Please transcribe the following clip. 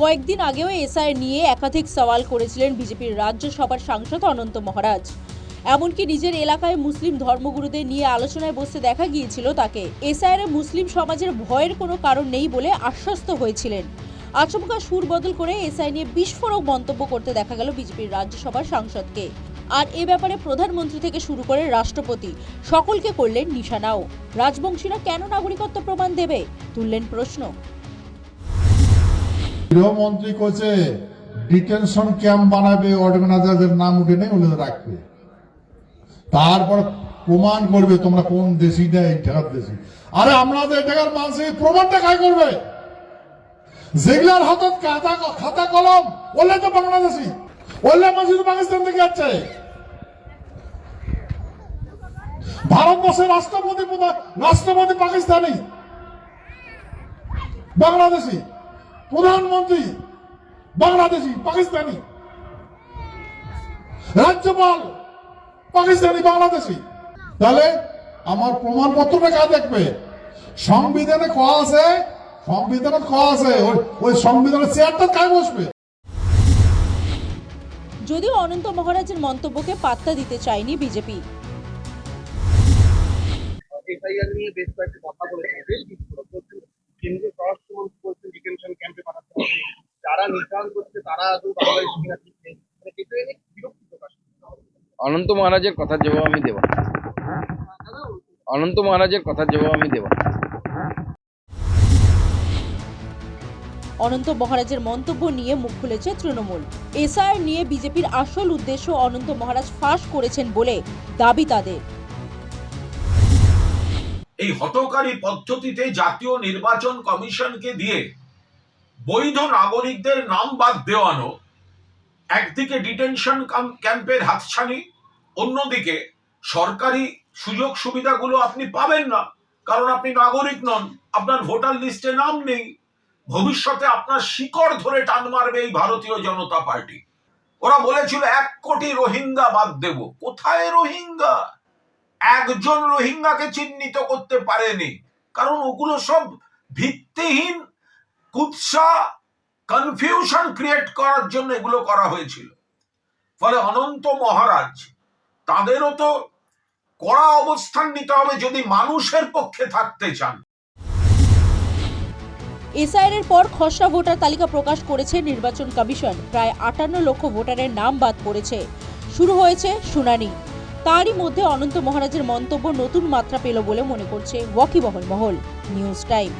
কয়েকদিন আগেও এসআই নিয়ে একাধিক সওয়াল করেছিলেন বিজেপির রাজ্যসভার সাংসদ অনন্ত মহারাজ। এমনকি নিজের এলাকায় মুসলিম ধর্মগুরুদের নিয়ে আলোচনায় বসতে দেখা গিয়েছিল তাকে। এসআইয়ের মুসলিম সমাজের ভয়ের কোনো কারণ নেই বলে আশ্বস্ত হয়েছিলেন। আচমকা সুর বদল করে এসআই নিয়ে বিস্ফোরক মন্তব্য করতে দেখা গেল বিজেপির রাজ্যসভার সাংসদকে। আর এ ব্যাপারে প্রধানমন্ত্রী থেকে শুরু করে রাষ্ট্রপতি, সকলকে করলেন নিশানাও। রাজবংশীরা কেন নাগরিকত্ব প্রমাণ দেবে? তুললেন প্রশ্ন। গৃহমন্ত্রী কইছে, ডিটেনশন ক্যাম্প বানাবে অর্গানাইজারদের নাম উঠে নেই, ওগুলো রাখবে। তারপর প্রমাণ করবে তোমরা কোন দেশি না এই ঠেকার দেশি। আরে ঠেকার মানুষ এই প্রমাণটা খাই করবে? যেগুলার হাতত খাতা খাতা কলম ওলে তো বাংলাদেশি। ওলে তো পাকিস্তান থেকে যাচ্ছে ভারতবর্ষের রাষ্ট্রপতি রাষ্ট্রপতি পাকিস্তানি। বাংলাদেশি। প্রধানমন্ত্রী বাংলাদেশি পাকিস্তানি। রাজ্যপাল পাকিস্তানি বাংলাদেশি। তাহলে আমার প্রমাণপত্রটা কাজ দেখবে? সংবিধানে কয়া আছে সংবিধানে কয়া আছে ওই- ওই সংবিধানের চেয়ারটা কাজ বসবে? যদিও অনন্ত মহারাজের মন্তব্যকে পাত্তা দিতে চায়নি বিজেপি। এফআইআর নিয়ে বেশ কয়েকটি কথা বলেছেন বেশ বিস্ফোরক বলছেন কেন্দ্রীয় স্বরাষ্ট্রমন্ত্রী বলছেন ডিটেনশন ক্যাম্পে পাঠাতে হবে যারা করছে তারা আদৌ বাংলাদেশ কিনা ঠিক নেই। মানে এটা বিরক্তি প্রকাশ অনন্ত মহারাজের কথার জবাব আমি দেব অনন্ত মহারাজের কথার জবাব আমি দেব অনন্ত মহারাজের মন্তব্য নিয়ে মুখ খুলেছে তৃণমূল। এসআর নিয়ে বিজেপির আসল উদ্দেশ্য অনন্ত মহারাজ ফাঁস করেছেন বলে দাবি তাদের। এই হতকারী পদ্ধতিতে জাতীয় নির্বাচন কমিশনকে দিয়ে বৈধ নাগরিকদের নাম বাদ দেওয়ানো, একদিকে ডিটেনশন ক্যাম্পের হাতছানি, অন্যদিকে সরকারি সুযোগ সুবিধাগুলো আপনি পাবেন না, কারণ আপনি নাগরিক নন, আপনার ভোটার লিস্টে নাম নেই, ভবিষ্যতে আপনার শিকড় ধরে টান মারবে এই ভারতীয় জনতা পার্টি। ওরা বলেছিল, এক কোটি রোহিঙ্গা বাদ দেব। কোথায় রোহিঙ্গা? একজন রোহিঙ্গাকে চিহ্নিত করতে পারেনি, কারণ ওগুলো সব ভিত্তিহীন কুৎসা কনফিউশন ক্রিয়েট করার জন্য এগুলো করা হয়েছিল। ফলে অনন্ত মহারাজ, তাদেরও তো কড়া অবস্থান নিতে হবে যদি মানুষের পক্ষে থাকতে চান। এসআইআর পর খসড়া ভোটার তালিকা প্রকাশ করেছে নির্বাচন কমিশন। প্রায় আটান্ন লক্ষ ভোটারের নাম বাদ পড়েছে। শুরু হয়েছে শুনানি। তারই মধ্যে অনন্ত মহারাজের মন্তব্য নতুন মাত্রা পেল বলে মনে করছে ওয়াকিবহল মহল। News time.